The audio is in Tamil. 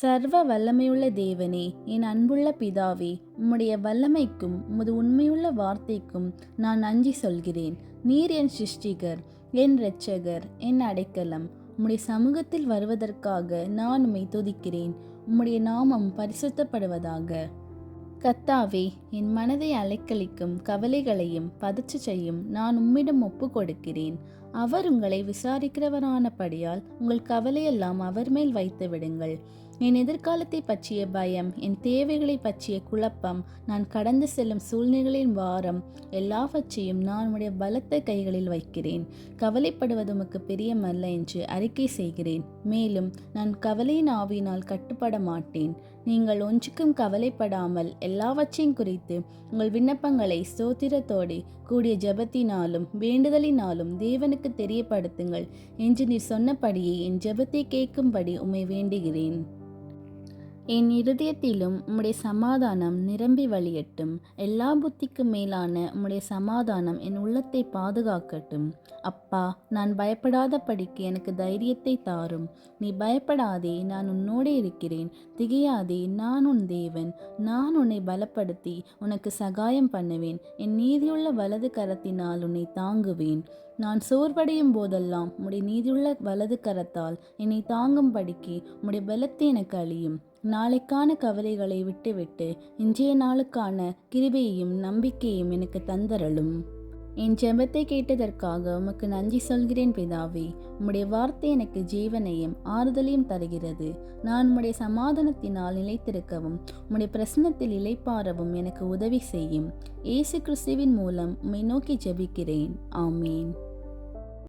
சர்வ வல்லமையுள்ள தேவனே என் அன்புள்ள பிதாவே உம்முடைய வல்லமைக்கும் உமது உண்மையுள்ள வார்த்தைக்கும் நான் நன்றி சொல்கிறேன். நீர் என் சிருஷ்டிகர் என் இரட்சகர் என் அடைக்கலம். உம்முடைய சமூகத்தில் வருவதற்காக நான் உம்மை துதிக்கிறேன். உம்முடைய நாமம் பரிசுத்தப்படுவதாக. கத்தாவே என் மனதை அலைக்கழிக்கும் கவலைகளையும் பதச்சு செய்யும் நான் உம்மிடம் ஒப்பு கொடுக்கிறேன் அவர் உங்களை விசாரிக்கிறவரானபடியால் உங்கள் கவலையெல்லாம் அவர் மேல் வைத்து விடுங்கள் என் எதிர்காலத்தை பற்றிய பயம் என் தேவைகளை பற்றிய குழப்பம் நான் கடந்து செல்லும் சூழ்நிலைகளின் வாரம் எல்லாவற்றையும் நான் உடைய பலத்த கைகளில் வைக்கிறேன். கவலைப்படுவது உமக்கு பிரியமல்ல என்று அறிக்கை செய்கிறேன். மேலும் நான் கவலையின் ஆவியினால் கட்டுப்பட மாட்டேன். நீங்கள் ஒன்றுக்கும் கவலைப்படாமல் எல்லாவற்றையும் குறித்து உங்கள் விண்ணப்பங்களை சோத்திரத்தோடு கூடிய ஜெபத்தினாலும் வேண்டுதலினாலும் தேவனுக்கு தெரியப்படுத்துங்கள் என்று நீர் சொன்னபடியே என் ஜபத்தை கேட்கும்படி உம்மை வேண்டுகிறேன். என் இருதயத்திலும் உம்முடைய சமாதானம் நிரம்பி வழியட்டும். எல்லா புத்திக்கும் மேலான உம்முடைய சமாதானம் என் உள்ளத்தை பாதுகாக்கட்டும். அப்பா நான் பயப்படாதபடிக்கு எனக்கு தைரியத்தை தாரும். நீ பயப்படாதே நான் உன்னோடு இருக்கிறேன். திகையாதே நான் உன் தேவன். நான் உன்னை பலப்படுத்தி உனக்கு சகாயம் பண்ணுவேன். என் நீதியுள்ள வலது கரத்தினால் உன்னை தாங்குவேன். நான் சோர்வடையும் போதெல்லாம் உடைய நீதியுள்ள வலது கரத்தால் என்னை தாங்கும்படிக்கு உடைய பலத்தை எனக்கு அழியும் நாளைக்கான கவலைகளை விட்டுவிட்டு இன்றைய நாளுக்கான கிருபையையும் நம்பிக்கையும் எனக்கு தந்தரலும் என் ஜெபத்தை கேட்டதற்காக உமக்கு நன்றி சொல்கிறேன் பிதாவே. உம்முடைய வார்த்தை எனக்கு ஜீவனையும் ஆறுதலையும் தருகிறது. நான் உம்முடைய சமாதானத்தினால் நிலைத்திருக்கவும் உம்முடைய பிரசனத்தில் இலைப்பாரவும் எனக்கு உதவி செய்யும். இயேசு கிறிஸ்துவின் மூலம் உம்மை நோக்கி ஜெபிக்கிறேன். ஆமீன்.